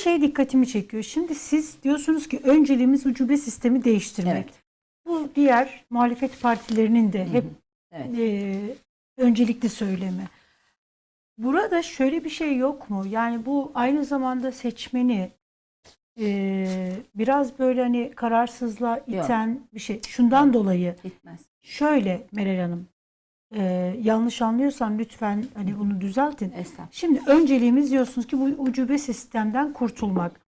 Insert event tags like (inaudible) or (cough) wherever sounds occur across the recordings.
şey dikkatimi çekiyor. Şimdi siz diyorsunuz ki önceliğimiz ucube sistemi değiştirmek. Evet. Bu diğer muhalefet partilerinin de hep Evet. e, öncelikli söylemi. Burada şöyle bir şey yok mu? Yani bu aynı zamanda seçmeni e, biraz böyle hani kararsızlığa iten bir şey. Şundan dolayı Gitmez. şöyle Meral Hanım e, yanlış anlıyorsam lütfen hani bunu düzeltin. Şimdi önceliğimiz diyorsunuz ki bu ucube sistemden kurtulmak.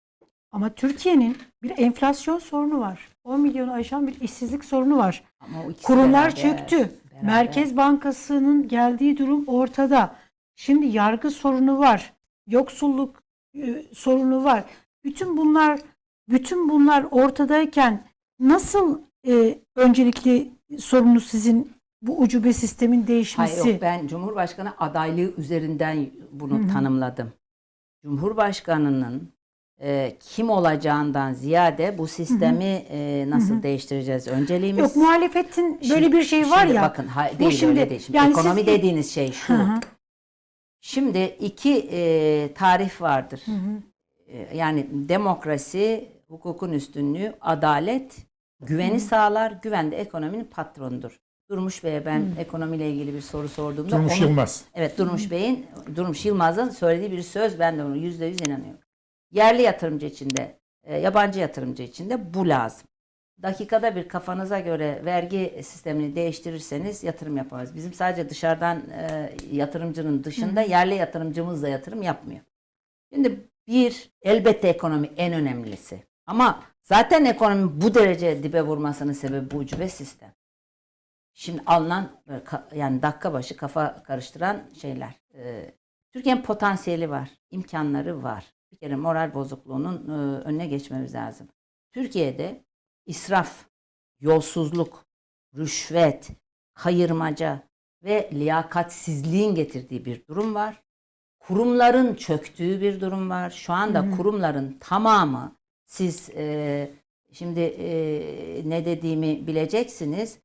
Ama Türkiye'nin bir enflasyon sorunu var. 10 milyonu aşan bir işsizlik sorunu var. Ama o ikisi Kurumlar beraber, çöktü. beraber. Merkez Bankası'nın geldiği durum ortada. Şimdi yargı sorunu var. Yoksulluk e, sorunu var. Bütün bunlar bütün bunlar ortadayken nasıl e, öncelikli sorunu sizin bu ucube sistemin değişmesi? Hayır yok ben Cumhurbaşkanı adaylığı üzerinden bunu tanımladım. Cumhurbaşkanının e, kim olacağından ziyade bu sistemi e, nasıl değiştireceğiz önceliğimiz. Yok muhalefetin böyle Şimdi- bir şey var ya. Bakın hay- bu değil şimdi- öyle değil. Şimdi yani ekonomi siz- dediğiniz şey şu. Hı hı. Şimdi iki e, tarif vardır. E, yani demokrasi, hukukun üstünlüğü, adalet, güveni sağlar. Güven de ekonominin patronudur. Durmuş Bey'e ben ekonomiyle ilgili bir soru sorduğumda Durmuş onu- Yılmaz. Evet Durmuş Bey'in, Durmuş Yılmaz'ın söylediği bir söz ben de ona yüzde yüz inanıyorum. Yerli yatırımcı için de, e, yabancı yatırımcı için de bu lazım. Dakikada bir kafanıza göre vergi sistemini değiştirirseniz yatırım yapamaz. Bizim sadece dışarıdan e, yatırımcının dışında yerli yatırımcımız da yatırım yapmıyor. Şimdi bir elbette ekonomi en önemlisi. Ama zaten ekonomi bu derece dibe vurmasının sebebi bu ucube sistem. Şimdi alınan e, yani dakika başı kafa karıştıran şeyler. Ee, Türkiye'nin potansiyeli var, imkanları var. Bir kere moral bozukluğunun e, önüne geçmemiz lazım. Türkiye'de israf, yolsuzluk, rüşvet, kayırmaca ve liyakatsizliğin getirdiği bir durum var. Kurumların çöktüğü bir durum var. Şu anda kurumların tamamı siz e, şimdi e, ne dediğimi bileceksiniz.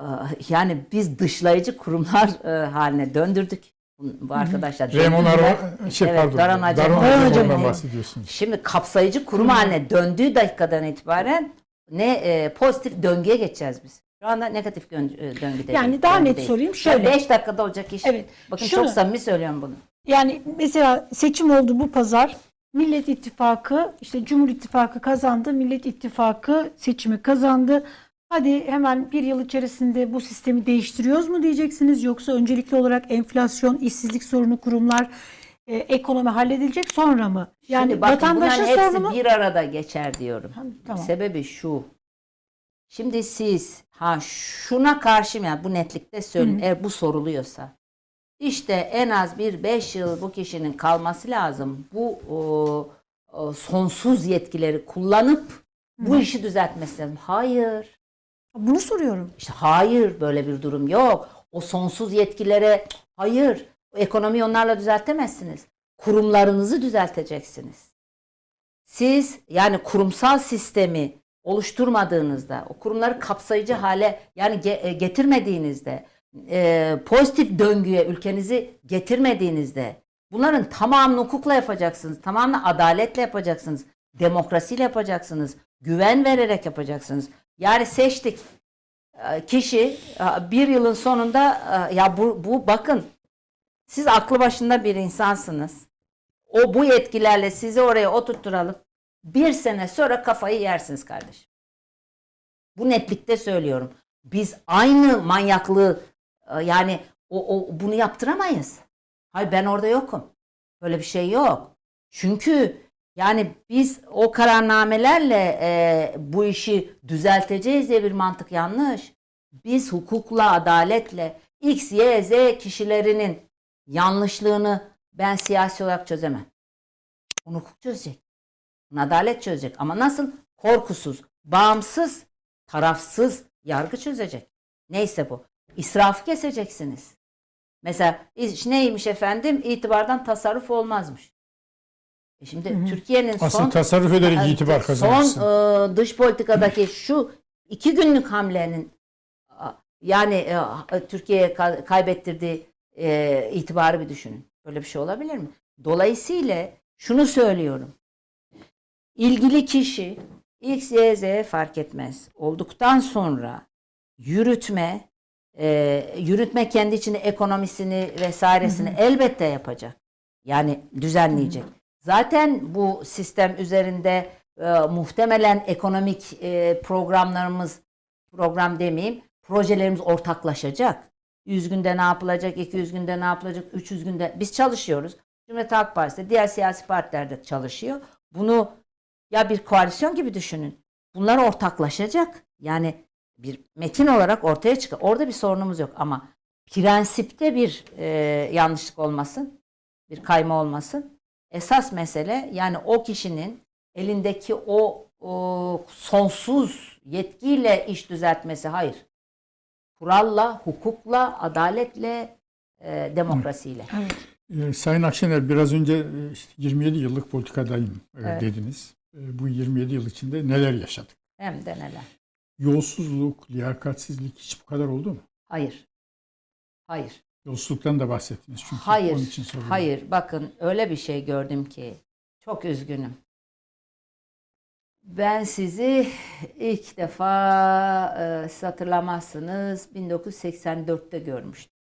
Ah, Yani biz dışlayıcı kurumlar e, haline döndürdük. Bu arkadaşlar Remon döndürdüler. Arma, şey Evet, pardon. Daran Acem. Daran Acem. bahsediyorsunuz. Şimdi kapsayıcı kurum haline döndüğü dakikadan itibaren ne e, pozitif döngüye geçeceğiz biz. Şu anda negatif e, döngüde. Yani daha net sorayım, şöyle. 5 dakikada olacak iş. Evet, Bakın şunu- çok samimi söylüyorum bunu. Yani mesela seçim oldu bu pazar. Millet İttifakı işte Cumhur İttifakı kazandı. Millet İttifakı seçimi kazandı. Hadi hemen bir yıl içerisinde bu sistemi değiştiriyoruz mu diyeceksiniz yoksa öncelikli olarak enflasyon, işsizlik sorunu, kurumlar, e, ekonomi halledilecek sonra mı? Yani Şimdi bakın vatandaşın bunların hepsi sorunu mu? bir arada geçer diyorum. Tamam. Sebebi şu. Şimdi siz ha şuna karşı yani bu netlikte söyleyin eğer bu soruluyorsa işte en az bir 5 yıl bu kişinin kalması lazım. Bu o, o sonsuz yetkileri kullanıp bu işi düzeltmesi lazım. Hayır. Bunu soruyorum. İşte hayır böyle bir durum yok. O sonsuz yetkilere hayır. Ekonomiyi onlarla düzeltemezsiniz. Kurumlarınızı düzelteceksiniz. Siz yani kurumsal sistemi oluşturmadığınızda, o kurumları kapsayıcı hale yani e, getirmediğinizde, e, pozitif döngüye ülkenizi getirmediğinizde bunların tamamını hukukla yapacaksınız, tamamını adaletle yapacaksınız, demokrasiyle yapacaksınız, güven vererek yapacaksınız. Yani seçtik e, kişi bir yılın sonunda e, ya bu, bu bakın siz aklı başında bir insansınız. O bu yetkilerle sizi oraya oturtturalım. Bir sene sonra kafayı yersiniz kardeşim. Bu netlikte söylüyorum. Biz aynı manyaklığı e, yani o, o bunu yaptıramayız. Hayır ben orada yokum. Böyle bir şey yok. Çünkü yani biz o kararnamelerle e, bu işi düzelteceğiz diye bir mantık yanlış. Biz hukukla, adaletle X, Y, Z kişilerinin yanlışlığını ben siyasi olarak çözemem. Bunu hukuk çözecek. Bunu adalet çözecek. Ama nasıl? Korkusuz, bağımsız, tarafsız yargı çözecek. Neyse bu. İsrafı keseceksiniz. Mesela iş neymiş efendim? İtibardan tasarruf olmazmış. E şimdi Türkiye'nin Aslında son tasarruf ederek itibar kazanırsın. Son e, dış politikadaki şu iki günlük hamlenin yani e, Türkiye'ye ka- kaybettirdiği e, itibarı bir düşünün. Böyle bir şey olabilir mi? Dolayısıyla şunu söylüyorum. ilgili kişi X, Y, Z fark etmez. Olduktan sonra yürütme, e, yürütme kendi içinde ekonomisini vesairesini elbette yapacak. Yani düzenleyecek. Zaten bu sistem üzerinde e, muhtemelen ekonomik e, programlarımız, program demeyeyim, projelerimiz ortaklaşacak. 100 günde ne yapılacak, 200 günde ne yapılacak, 300 günde biz çalışıyoruz. Cumhuriyet Halk Partisi diğer siyasi partiler de çalışıyor. Bunu ya bir koalisyon gibi düşünün. Bunlar ortaklaşacak. Yani bir metin olarak ortaya çıkıyor. Orada bir sorunumuz yok ama prensipte bir e, yanlışlık olmasın, bir kayma olmasın. Esas mesele yani o kişinin elindeki o, o sonsuz yetkiyle iş düzeltmesi hayır. Kuralla, hukukla, adaletle, e, demokrasiyle. Evet. Ee, Sayın Akşener biraz önce e, işte 27 yıllık politikadayım e, Evet. dediniz. E, Bu 27 yıl içinde neler yaşadık? Hem de neler. Yolsuzluk, liyakatsizlik hiç bu kadar oldu mu? Hayır. Hayır. Yolsuzluktan da bahsettiniz çünkü. Hayır. Onun için soruyorum. Hayır. Bakın öyle bir şey gördüm ki çok üzgünüm. Ben sizi ilk defa e, siz hatırlamazsınız 1984'te görmüştüm.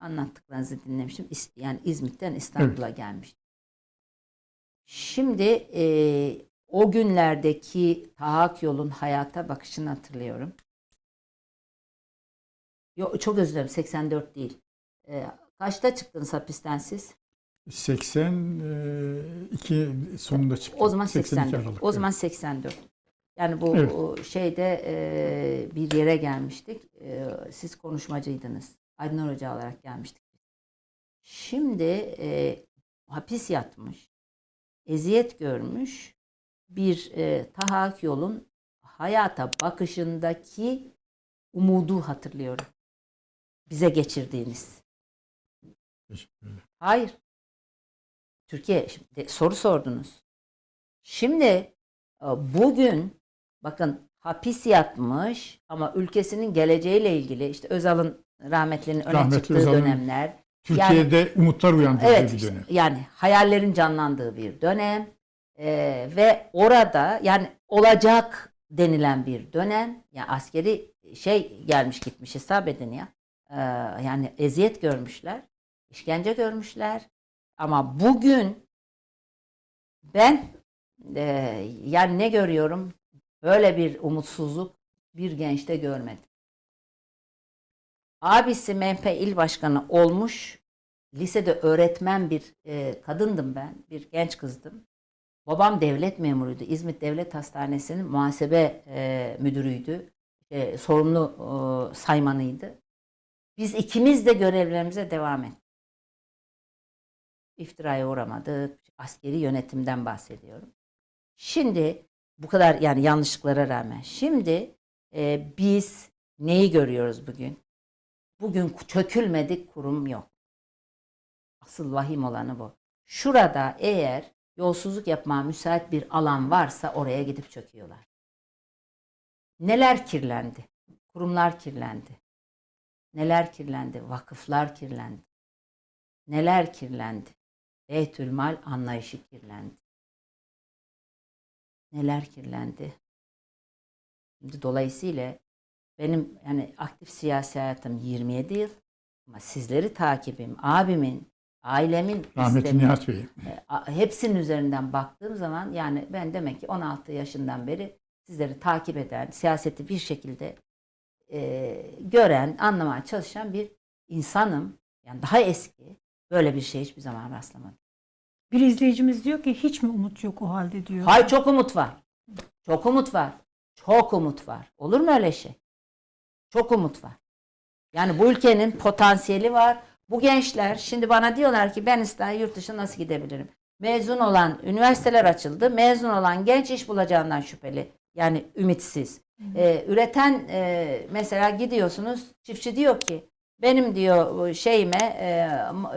Anlattıklarınızı dinlemiştim. Yani İzmit'ten İstanbul'a gelmiştim. Şimdi e, o günlerdeki Tahak Yol'un hayata bakışını hatırlıyorum. Yok çok özür dilerim 84 değil. E, kaçta çıktınız hapisten siz? 82 sonunda çıktı. O zaman 82 84. Aralık, O zaman 84. Yani bu Evet. şeyde e, bir yere gelmiştik. E, siz konuşmacıydınız. Aydın Hoca olarak gelmiştik. Şimdi e, hapis yatmış, eziyet görmüş bir e, Tahak yolun hayata bakışındaki umudu hatırlıyorum. Bize geçirdiğiniz. Hayır. Türkiye şimdi soru sordunuz. Şimdi e, bugün bakın hapis yatmış ama ülkesinin geleceğiyle ilgili işte Özal'ın rahmetlinin öne Rahmetli çıktığı Özal'ın dönemler. Türkiye'de umutlar uyandırdığı Evet bir işte, dönem. yani hayallerin canlandığı bir dönem E, ve orada yani olacak denilen bir dönem. Yani askeri şey gelmiş gitmiş hesap edin ya. Yani eziyet görmüşler, işkence görmüşler. Ama bugün ben e, yani ne görüyorum? Böyle bir umutsuzluk bir gençte görmedim. Abisi MHP il başkanı olmuş. Lisede öğretmen bir e, kadındım ben. Bir genç kızdım. Babam devlet memuruydu. İzmit Devlet Hastanesi'nin muhasebe e, müdürüydü. E, sorumlu e, saymanıydı. Biz ikimiz de görevlerimize devam ettik. İftiraya uğramadık. Askeri yönetimden bahsediyorum. Şimdi bu kadar yani yanlışlıklara rağmen. Şimdi e, biz neyi görüyoruz bugün? Bugün çökülmedik kurum yok. Asıl vahim olanı bu. Şurada eğer yolsuzluk yapmaya müsait bir alan varsa oraya gidip çöküyorlar. Neler kirlendi? Kurumlar kirlendi. Neler kirlendi? Vakıflar kirlendi. Neler kirlendi? Beytülmal anlayışı kirlendi. Neler kirlendi? Şimdi dolayısıyla benim yani aktif siyasi hayatım 27 yıl ama sizleri takibim, abimin, ailemin Rahmetli Nihat Bey. e, hepsinin üzerinden baktığım zaman yani ben demek ki 16 yaşından beri sizleri takip eden, siyaseti bir şekilde e, gören, anlamaya çalışan bir insanım. Yani daha eski böyle bir şey hiçbir zaman rastlamadım. Bir izleyicimiz diyor ki hiç mi umut yok o halde diyor. Hay çok umut var. Çok umut var. Çok umut var. Olur mu öyle şey? Çok umut var. Yani bu ülkenin potansiyeli var. Bu gençler şimdi bana diyorlar ki ben İstanbul yurt dışına nasıl gidebilirim? Mezun olan üniversiteler açıldı. Mezun olan genç iş bulacağından şüpheli. Yani ümitsiz. Ee, üreten e, mesela gidiyorsunuz çiftçi diyor ki benim diyor şeyime e,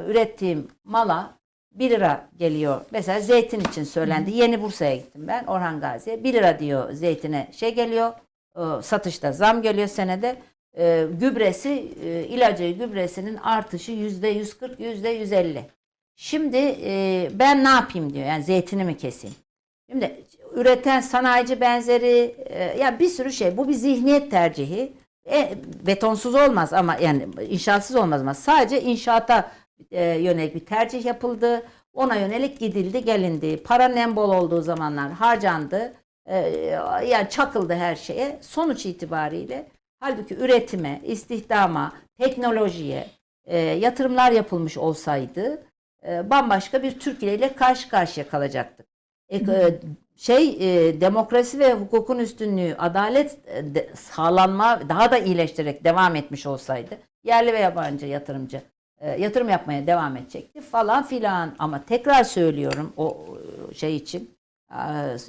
ürettiğim mala 1 lira geliyor. Mesela zeytin için söylendi. Yeni Bursa'ya gittim ben Orhan Gazi'ye. 1 lira diyor zeytine şey geliyor. e, satışta zam geliyor senede. E, gübresi, e, ilacı gübresinin artışı yüzde 140, yüzde 150. Şimdi e, ben ne yapayım diyor. Yani zeytini mi keseyim? Şimdi üreten sanayici benzeri e, ya bir sürü şey. Bu bir zihniyet tercihi. E, betonsuz olmaz ama yani inşaatsız olmaz ama sadece inşaata e, yönelik bir tercih yapıldı. Ona yönelik gidildi, gelindi. Para nem bol olduğu zamanlar harcandı. E, yani çakıldı her şeye. Sonuç itibariyle halbuki üretime, istihdama, teknolojiye e, yatırımlar yapılmış olsaydı e, bambaşka bir Türkiye ile karşı karşıya kalacaktık. E, e, şey e, demokrasi ve hukukun üstünlüğü, adalet e, de- sağlanma daha da iyileştirerek devam etmiş olsaydı yerli ve yabancı yatırımcı e, yatırım yapmaya devam edecekti falan filan ama tekrar söylüyorum o e, şey için e,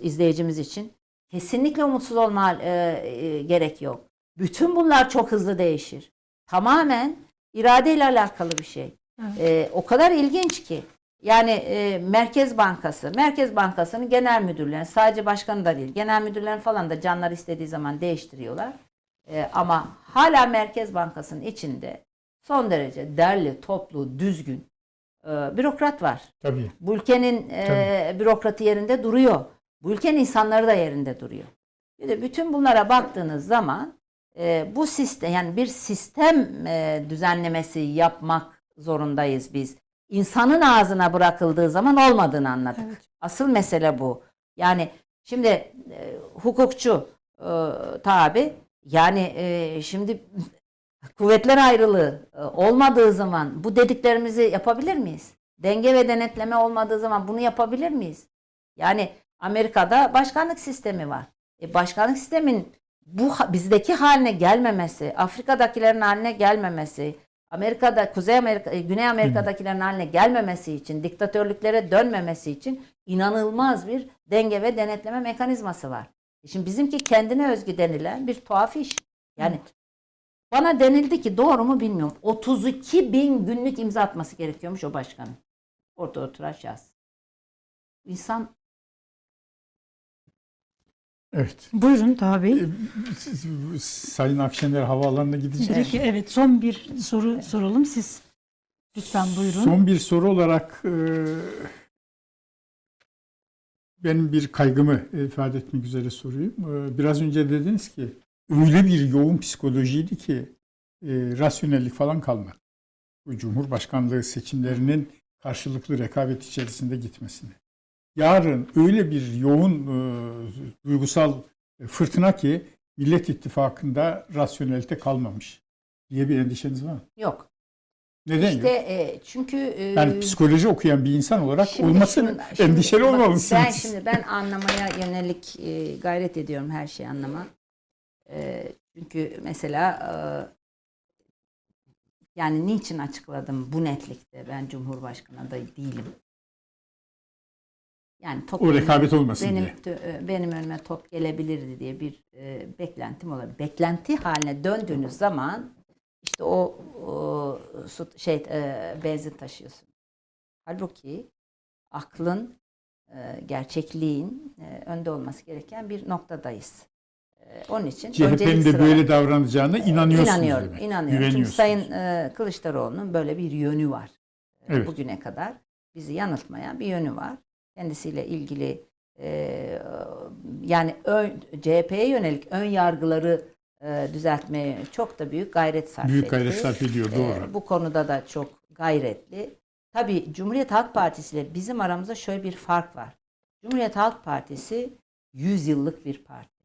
izleyicimiz için kesinlikle umutsuz olma e, e, gerek yok. Bütün bunlar çok hızlı değişir. Tamamen iradeyle alakalı bir şey. Evet. E, o kadar ilginç ki. Yani e, Merkez Bankası, Merkez Bankası'nın genel müdürlerini, sadece başkanı da değil, genel müdürlerini falan da canlar istediği zaman değiştiriyorlar. E, ama hala Merkez Bankası'nın içinde son derece derli, toplu, düzgün e, bürokrat var. Tabii. Bu ülkenin e, bürokratı yerinde duruyor. Bu ülkenin insanları da yerinde duruyor. De bütün bunlara baktığınız zaman e, bu sistem yani bir sistem e, düzenlemesi yapmak zorundayız biz. İnsanın ağzına bırakıldığı zaman olmadığını anladık. Evet. Asıl mesele bu. Yani şimdi e, hukukçu e, tabi yani e, şimdi (laughs) kuvvetler ayrılığı e, olmadığı zaman bu dediklerimizi yapabilir miyiz? Denge ve denetleme olmadığı zaman bunu yapabilir miyiz? Yani Amerika'da başkanlık sistemi var. E, başkanlık sistemin bu bizdeki haline gelmemesi, Afrika'dakilerin haline gelmemesi, Amerika'da Kuzey Amerika, e, Güney Amerika'dakilerin haline gelmemesi için, diktatörlüklere dönmemesi için inanılmaz bir denge ve denetleme mekanizması var. E Şimdi bizimki kendine özgü denilen bir tuhaf iş. Yani bana denildi ki doğru mu bilmiyorum. 32 bin günlük imza atması gerekiyormuş o başkanın. Orada oturan şahıs. İnsan Evet. Buyurun Taha Bey. E, siz- Sayın Akşener havaalanına gidecek. Direkt, evet son bir soru soralım siz. Lütfen buyurun. Son bir soru olarak e, benim bir kaygımı ifade etmek üzere sorayım. E, Biraz önce dediniz ki öyle bir yoğun psikolojiydi ki e, rasyonellik falan kalmadı. Bu Cumhurbaşkanlığı seçimlerinin karşılıklı rekabet içerisinde gitmesini. Yarın öyle bir yoğun e, duygusal fırtına ki Millet İttifakı'nda rasyonelite kalmamış diye bir endişeniz var mı? yok. Neden İşte yok? e, çünkü e, Yani psikoloji okuyan bir insan olarak Şimdi olmasın şunu- şimdi endişeli bakın, olmalısınız. Ben şimdi ben anlamaya yönelik e, gayret ediyorum her şeyi anlama. E, çünkü mesela e, yani niçin açıkladım bu netlikte ben Cumhurbaşkanı adayı değilim. Yani top o rekabet olmasın benim diye. e, benim önüme top gelebilirdi diye bir e, beklentim olabilir. Beklenti haline döndüğünüz zaman işte o, o su, şey e, benzin taşıyorsun. Halbuki aklın e, gerçekliğin e, önde olması gereken bir noktadayız. E, onun için CHP'nin de sıra- böyle davranacağına inanıyorsunuz İnanıyorum, demek. inanıyorum. Çünkü. Sayın e, Kılıçdaroğlu'nun böyle bir yönü var. E, Evet. Bugüne kadar bizi yanıltmayan bir yönü var. Kendisiyle ilgili e, yani ön, CHP'ye yönelik ön yargıları e, düzeltmeye çok da büyük gayret sarf Büyük etti. gayret sarf ediyor E, doğru. bu konuda da çok gayretli. Tabii Cumhuriyet Halk Partisi ile bizim aramızda şöyle bir fark var. Cumhuriyet Halk Partisi 100 yıllık bir parti.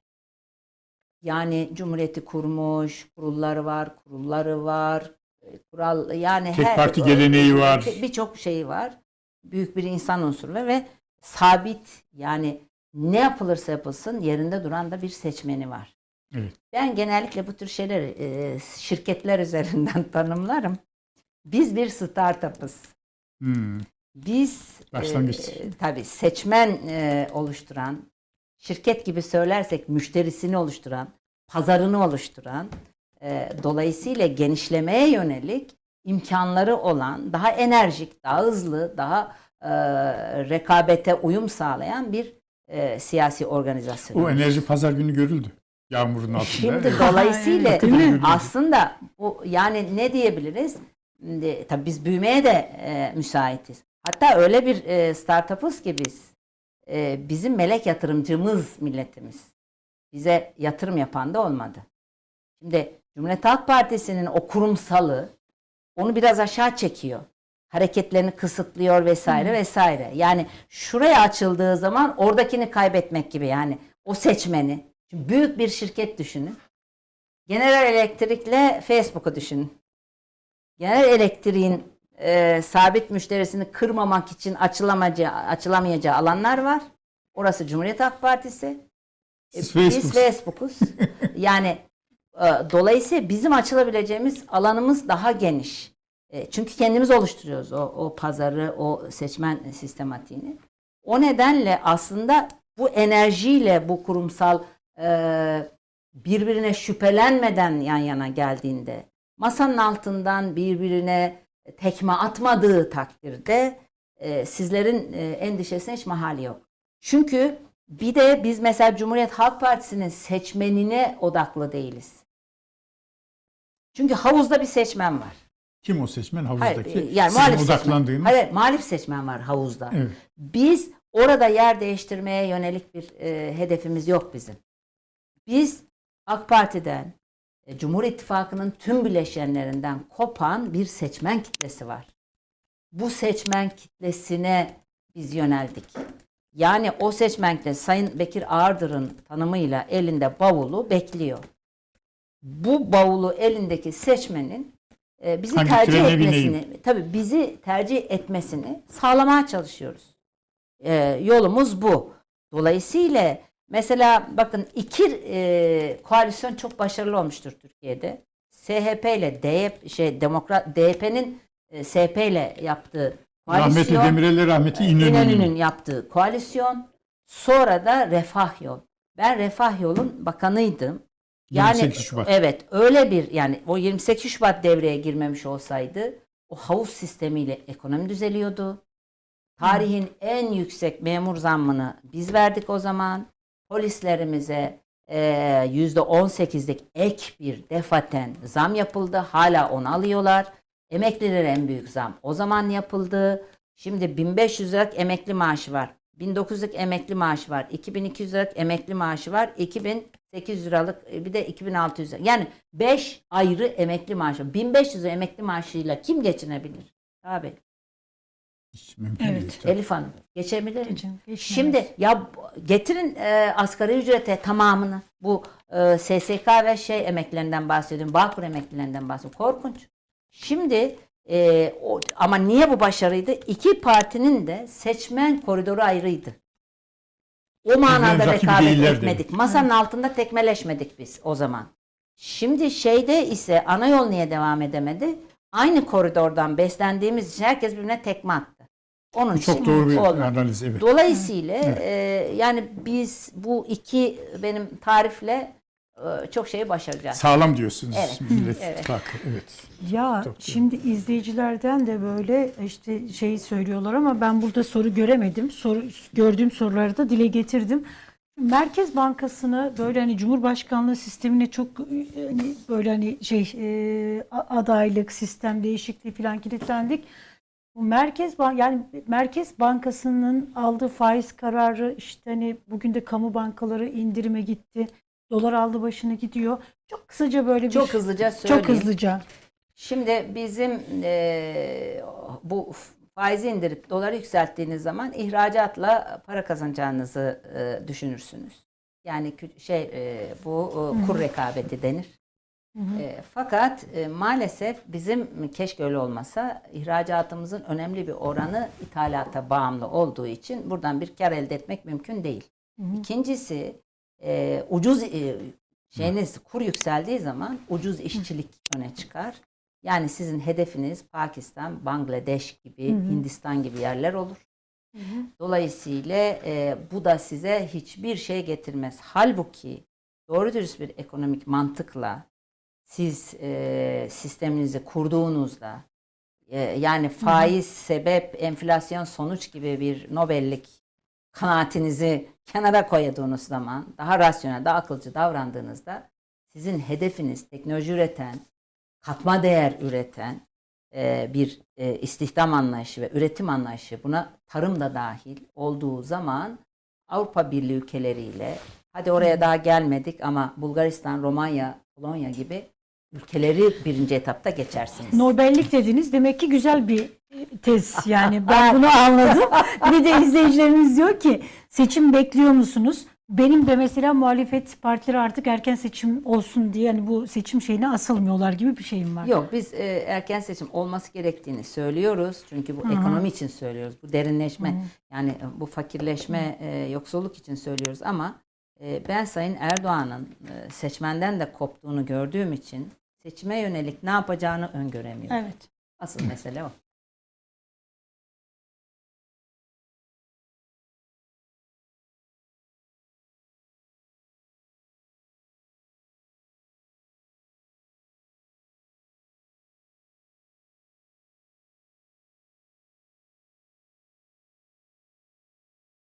Yani Cumhuriyeti kurmuş, kurulları var, kurulları var, e, kural yani Tek her parti geleneği var. Birçok şeyi var. Büyük bir insan unsuru ve sabit yani ne yapılırsa yapılsın yerinde duran da bir seçmeni var. Evet. Ben genellikle bu tür şeyleri e, şirketler üzerinden (laughs) tanımlarım. Biz bir startup'ız. Hmm. Biz Başlangıç. e, tabii seçmen e, oluşturan, şirket gibi söylersek müşterisini oluşturan, pazarını oluşturan, e, dolayısıyla genişlemeye yönelik imkanları olan, daha enerjik, daha hızlı, daha e, rekabete uyum sağlayan bir e, siyasi organizasyon. O enerji pazar günü görüldü. Yağmurun altında. Şimdi Evet. dolayısıyla aslında bu yani ne diyebiliriz? Şimdi, tabii biz büyümeye de e, müsaitiz. Hatta öyle bir e, startup'ız ki biz. e, bizim melek yatırımcımız milletimiz. Bize yatırım yapan da olmadı. Şimdi Cumhuriyet Halk Partisi'nin o kurumsalı onu biraz aşağı çekiyor. Hareketlerini kısıtlıyor vesaire vesaire. Yani şuraya açıldığı zaman oradakini kaybetmek gibi yani o seçmeni. Şimdi büyük bir şirket düşünün. General Electric'le Facebook'u düşünün. General Electric'in e, sabit müşterisini kırmamak için açılamayacağı, açılamayacağı alanlar var. Orası Cumhuriyet Halk Partisi. E, Siz Biz Facebook. Facebook'uz. (laughs) yani e, dolayısıyla bizim açılabileceğimiz alanımız daha geniş. E, çünkü kendimiz oluşturuyoruz o, o pazarı, o seçmen sistematiğini. O nedenle aslında bu enerjiyle bu kurumsal e, birbirine şüphelenmeden yan yana geldiğinde masanın altından birbirine tekme atmadığı takdirde e, sizlerin e, endişesine hiç mahali yok. Çünkü bir de biz mesela Cumhuriyet Halk Partisi'nin seçmenine odaklı değiliz. Çünkü havuzda bir seçmen var. Kim o seçmen Hayır, havuzdaki? e, yani muhalif seçmen. Hayır, muhalif seçmen var havuzda. Evet. Biz orada yer değiştirmeye yönelik bir e, hedefimiz yok bizim. Biz AK Parti'den, e, Cumhur İttifakı'nın tüm bileşenlerinden kopan bir seçmen kitlesi var. Bu seçmen kitlesine biz yöneldik. Yani o seçmen kitlesi Sayın Bekir Ağırdır'ın tanımıyla elinde bavulu bekliyor. Bu bavulu elindeki seçmenin bizi Hangi tercih etmesini, tabii bizi tercih etmesini sağlamaya çalışıyoruz. E, yolumuz bu. Dolayısıyla mesela bakın iki e, koalisyon çok başarılı olmuştur Türkiye'de. SHP ile DYP, şey Demokrat DYP'nin e, SP ile yaptığı Rahmetli koalisyon, Demirel'le rahmetli. İnönü'nün yaptığı koalisyon, sonra da Refah Yol. Ben Refah Yol'un bakanıydım. Yani 28 Şubat. evet öyle bir yani o 28 Şubat devreye girmemiş olsaydı o havuz sistemiyle ekonomi düzeliyordu. Tarihin en yüksek memur zammını biz verdik o zaman. Polislerimize e, %18'lik ek bir defaten zam yapıldı. Hala onu alıyorlar. Emeklilere en büyük zam o zaman yapıldı. Şimdi 1500 liralık emekli maaşı var. 1900'lük emekli maaşı var. 2200 liralık emekli maaşı var. 2800 liralık e, bir de 2600 lira. Yani 5 ayrı emekli maaşı. 1500 lira emekli maaşıyla kim geçinebilir? Abi Hiç mümkün Evet. değil. tabii. Elif Hanım geçebilir mi? Geçin. Şimdi ya getirin e, asgari ücrete tamamını. Bu e, SSK ve şey emeklilerinden bahsediyorum. Bağkur emeklilerinden bahsediyorum. Korkunç. Şimdi e, o, ama niye bu başarıydı? İki partinin de seçmen koridoru ayrıydı. O manada rakibi rekabet değillerdi. etmedik. Masanın altında tekmeleşmedik biz o zaman. Şimdi şeyde ise ana yol niye devam edemedi? Aynı koridordan beslendiğimiz için herkes birbirine tekme attı. Onun Bu çok için doğru bir olmadı. analiz. Evet. Dolayısıyla e, yani biz bu iki benim tarifle çok şeyi başaracağız. Sağlam diyorsunuz. Evet. Millet (laughs) Evet. İttifakı. Evet. Ya Çok güzel. şimdi izleyicilerden de böyle işte şeyi söylüyorlar ama ben burada soru göremedim. Soru, gördüğüm soruları da dile getirdim. Merkez Bankası'nı böyle hani Cumhurbaşkanlığı sistemine çok e, hani böyle hani şey e, adaylık, sistem değişikliği falan kilitlendik. Bu Merkez Bank yani Merkez Bankası'nın aldığı faiz kararı işte hani bugün de kamu bankaları indirime gitti. Dolar aldı başını gidiyor. Çok kısaca böyle bir Çok hızlıca söyleyeyim. çok hızlıca. Şimdi bizim e, bu faizi indirip doları yükselttiğiniz zaman ihracatla para kazanacağınızı e, düşünürsünüz. Yani şey e, bu e, kur rekabeti denir. E, fakat e, maalesef bizim keşke öyle olmasa ihracatımızın önemli bir oranı ithalata bağımlı olduğu için buradan bir kar elde etmek mümkün değil. İkincisi e, ucuz e, şeyiniz kur yükseldiği zaman ucuz işçilik öne çıkar. Yani sizin hedefiniz Pakistan, Bangladeş gibi, Hindistan gibi yerler olur. Dolayısıyla e, bu da size hiçbir şey getirmez. Halbuki doğru dürüst bir ekonomik mantıkla siz e, sisteminizi kurduğunuzda e, yani faiz sebep enflasyon sonuç gibi bir Nobellik kanaatinizi kenara koyduğunuz zaman daha rasyonel, daha akılcı davrandığınızda sizin hedefiniz teknoloji üreten, katma değer üreten e, bir e, istihdam anlayışı ve üretim anlayışı buna tarım da dahil olduğu zaman Avrupa Birliği ülkeleriyle hadi oraya daha gelmedik ama Bulgaristan, Romanya, Polonya gibi ülkeleri birinci etapta geçersiniz. Nobellik dediniz. Demek ki güzel bir tez yani. Ben bunu anladım. Bir de izleyicilerimiz diyor ki seçim bekliyor musunuz? Benim de mesela muhalefet partileri artık erken seçim olsun diye yani bu seçim şeyine asılmıyorlar gibi bir şeyim var. Yok biz e, erken seçim olması gerektiğini söylüyoruz. Çünkü bu ekonomi için söylüyoruz. Bu derinleşme yani e, bu fakirleşme, e, yoksulluk için söylüyoruz ama e, ben Sayın Erdoğan'ın e, seçmenden de koptuğunu gördüğüm için seçime yönelik ne yapacağını öngöremiyorum. Evet. Asıl mesele o.